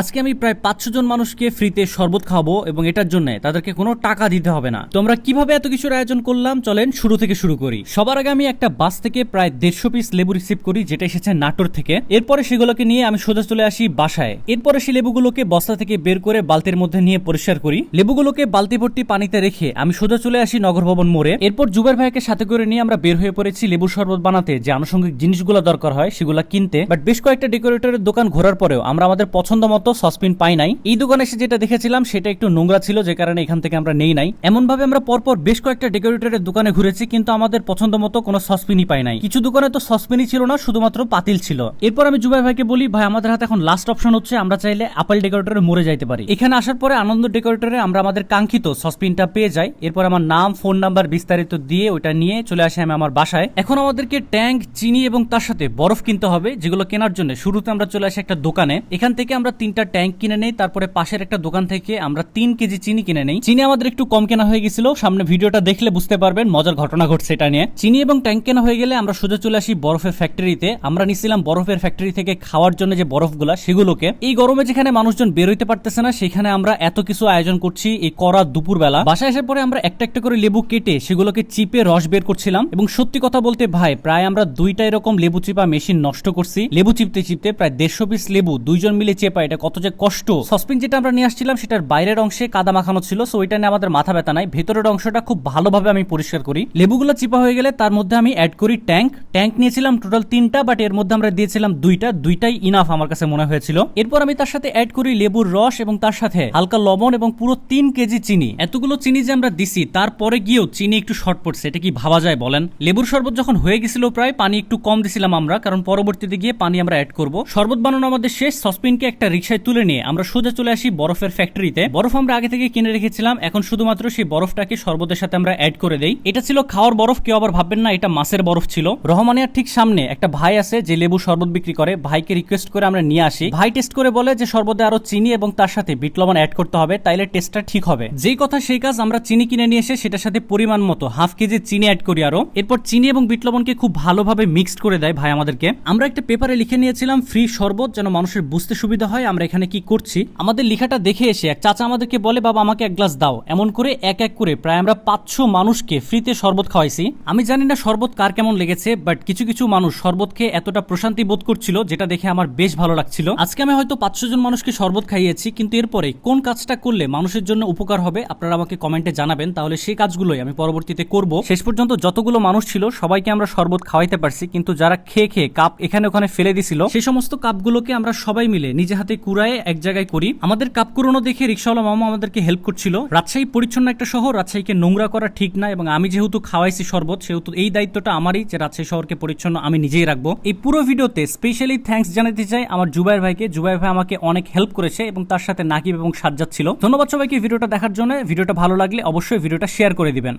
আজকে আমি প্রায় পাঁচশো জন মানুষকে ফ্রিতে শরবত খাওয়াবো এবং এটার জন্য তাদেরকে কোনো টাকা দিতে হবে না। তো আমরা কীভাবে এত কিছুর আয়োজন করলাম? চলেন শুরু থেকে শুরু করি। সবার আগে আমি একটা বাস থেকে প্রায় দেড়শো পিস লেবু রিসিভ করি, যেটা এসেছে নাটোর থেকে। এরপরে সেগুলোকে নিয়ে আমি সোজা চলে আসি বাসায়। এরপরে সেই লেবুগুলোকে বস্তা থেকে বের করে বালতির মধ্যে নিয়ে পরিষ্কার করি। লেবুগুলোকে বালতি ভর্তি পানিতে রেখে আমি সোজা চলে আসি নগর ভবন মোড়ে। এরপর জুবের ভাইকে সাথে করে নিয়ে আমরা বের হয়ে পড়েছি লেবুর শরবত বানাতে, যে আনুষঙ্গিক জিনিসগুলো দরকার হয় সেগুলো কিনতে। বাট বেশ কয়েকটা ডেকোরেটরের দোকান ঘোরার পরেও আমরা আমাদের পছন্দ মতো সসপিন পাই নাই। এই দোকানে এসে যেটা দেখেছিলাম, সেটা একটু নোংরা ছিল, যে কারণে এখান থেকে আমরা নেই নাই। এমন ভাবে আমরা পরপর বেশ কয়েকটা ডেকোরেটরের দোকানে ঘুরেছি, কিন্তু আমাদের পছন্দ মতো কোনো সসপিনই পাই নাই। কিছু দোকানে তো সসপিনই ছিল না, শুধুমাত্র পাতিল ছিল। এরপর আমি জুবাই ভাইকে বলি, ভাই, আমাদের হাতে এখন লাস্ট অপশন হচ্ছে, আমরা চাইলে আপেল ডেকোরেটরে মরে যাইতে পারি। এখানে আসার পরে আনন্দ ডেকোরেটরে আমরা আমাদের কাঙ্ক্ষিত সসপিনটা পেয়ে যাই। এরপর আমার নাম ফোন নাম্বার বিস্তারিত দিয়ে ওটা নিয়ে চলে আসি আমি আমার বাসায়। এখন আমাদেরকে ট্যাঙ্ক, চিনি এবং তার সাথে বরফ কিনতে হবে, যেগুলো কেনার জন্য। শুরুতে আমরা চলে আসি একটা দোকানে। এখান থেকে আমরা তিনটা ট্যাঙ্ক কিনে নেই, তারপরে পাশের একটা দোকান থেকে আমরা তিন কেজি চিনি কিনে নেই। চিনি আমাদের একটু কম কেনা হয়ে গেছিল, সামনে ভিডিওটা দেখলে বুঝতে পারবেন মজার ঘটনা ঘটছে এটা নিয়ে। চিনি এবং ট্যাঙ্ক কেনা হয়ে গেলে আমরা সোজা চলে আসি বরফের ফ্যাক্টরিতে। আমরা নিছিলাম বরফের ফ্যাক্টরি থেকে খাওয়ার জন্য যে বরফগুলা, সেগুলোকে। এই গরমে যেখানে মানুষজন বেরোইতে পারতেছে না, সেখানে আমরা এত কিছু আয়োজন করছি এই করা দুপুর বেলা বাসায় আসার পরে আমরা একটা একটা করে লেবু কেটে সেগুলোকে চিপে রস বের করছিলাম। এবং সত্যি কথা বলতে ভাই, প্রায় আমরা দুইটা এরকম লেবু চিপা মেশিন নষ্ট করছি। লেবু চিপতে চিপতে প্রায় দেড়শো পিস লেবু দুইজন মিলে চেপা এটা কত যে কষ্ট। সসপিন যেটা আমরা নিয়ে আসছিলাম, সেটার বাইরের অংশে কাদা মাখানো ছিল সো ওইটা নিয়ে আমাদের মাথা ব্যথা নাই। ভেতরের অংশটা খুব ভালোভাবে আমি পরিষ্কার করি। লেবুগুলো চিপা হয়ে গেলে তার মধ্যে আমি অ্যাড করি ট্যাঙ্ক। ট্যাঙ্ক নিয়েছিলাম টোটাল তিনটা বাট এর মধ্যে আমরা দিয়েছিলাম দুইটা। দুইটাই ইনাফ আমার কাছে মনে হয়েছিল। এরপর আমি তার সাথে অ্যাড করি লেবুর রস এবং তার সাথে হালকা লবণ এবং পুরো তিন কেজি চিনি। এতগুলো চিনি যে আমরা দিছি, তারপরে গিয়েও চিনি একটু শর্ট পড়ছে, এটা কি ভাবা যায় বলেন? লেবুর শরবত যখন হয়ে গেছিল প্রায়, পানি একটু কম দিছিলাম আমরা, কারণ পরবর্তীতে গিয়ে পানি আমরা অ্যাড করব। শরবত বানানো আমাদের শেষ, সসপিনকে একটা রিক্সায় তুলে নিয়ে আমরা সোজা চলে আসি বরফের ফ্যাক্টরিতে বরফ আমরা আগে থেকে কিনে রেখেছিলাম, এখন শুধুমাত্র সেই বরফটাকে শরবতের সাথে আমরা অ্যাড করে দেই। এটা ছিল খাওয়ার বরফ, কেউ আবার ভাববেন না, এটা মাছের বরফ ছিল। রহমানিয়ার ঠিক সামনে একটা ভাই আছে যে লেবু শরবত বিক্রি করে, ভাইকে রিকোয়েস্ট করে আমরা নিয়ে আসি। ভাই টেস্ট করে বলে যে শরবতে আরও চিনি এবং তার সাথে বিট লবণ অ্যাড করতে হবে, তাইলে টেস্টটা ঠিক হবে। যেই কথা সেই কাজ আমরা চিনি কিনে নিয়ে এসে সেটার সাথে পরিমাণ মতো হাফ কেজি চিনি অ্যাড করি আরও এরপর চিনি এবং বিট লবণকে খুব ভালোভাবে মিক্সড করে দেয় ভাই আমাদেরকে। আমরা একটা পেপারে লিখে নিয়েছিলাম ফ্রি শরবত যেন মানুষের বুঝতে সুবিধা হয়, আমরা এখানে কি করছি? আমাদের লেখাটা দেখে এসে এক চাচা আমাদেরকে বলে, বাবা, আমাকে এক গ্লাস দাও। এমন করে এক এক করে প্রায় আমরা পাঁচশো মানুষকে ফ্রিতে শরবত খাওয়াইছি। আমি জানি না শরবত কার কেমন লেগেছে বাট কিছু কিছু মানুষ শরবত খেয়ে এতটা প্রশান্তি বোধ করছিল, যেটা দেখে আমার বেশ ভালো লাগছিল। আজকে আমি হয়তো পাঁচশো জন মানুষকে শরবত খাইয়েছি, কিন্তু এরপরে কোন কাজটা করলে মানুষের জন্য উপকার হবে, আপনারা আমাকে কমেন্টে জানাবেন। তাহলে সেই কাজগুলোই আমি পরবর্তীতে করব। শেষ পর্যন্ত যতগুলো মানুষ ছিল, সবাইকে আমরা শরবত খাওয়াইতে পারছি, কিন্তু যারা খেয়ে খেয়ে কাপ এখানে ওখানে ফেলে দিছিল, সেই সমস্ত কাপগুলোকে আমরা সবাই মিলে নিজে হাতে কুড়ায় এক জায়গায় করি। আমাদের কাপ কুড়ানো দেখে রিক্সাওয়ালা মামা আমাদেরকে হেল্প করছিল। রাজশাহী পরিচ্ছন্ন একটা শহর, রাজশাহীকে নোংরা করা ঠিক না এবং আমি যেহেতু খাওয়াইছি শরবত, সেহেতু এই দায়িত্বটা আমারই যে রাজশাহী শহরকে পরিচ্ছন্ন আমি নিজেই রাখব। এই পুরো ভিডিওতে স্পেশালি থ্যাঙ্কস জানাতে চাই আমার জুবাইর ভাইকে। জুবাইর ভাই আমাকে অনেক হেল্প করেছে এবং তার সাথে নাকিব এবং সাজ্জাদ ছিল। ধন্যবাদ সবাইকে ভিডিওটা দেখার জন্য। ভিডিওটা ভালো লাগলে অবশ্যই ভিডিওটা শেয়ার করে দিবেন।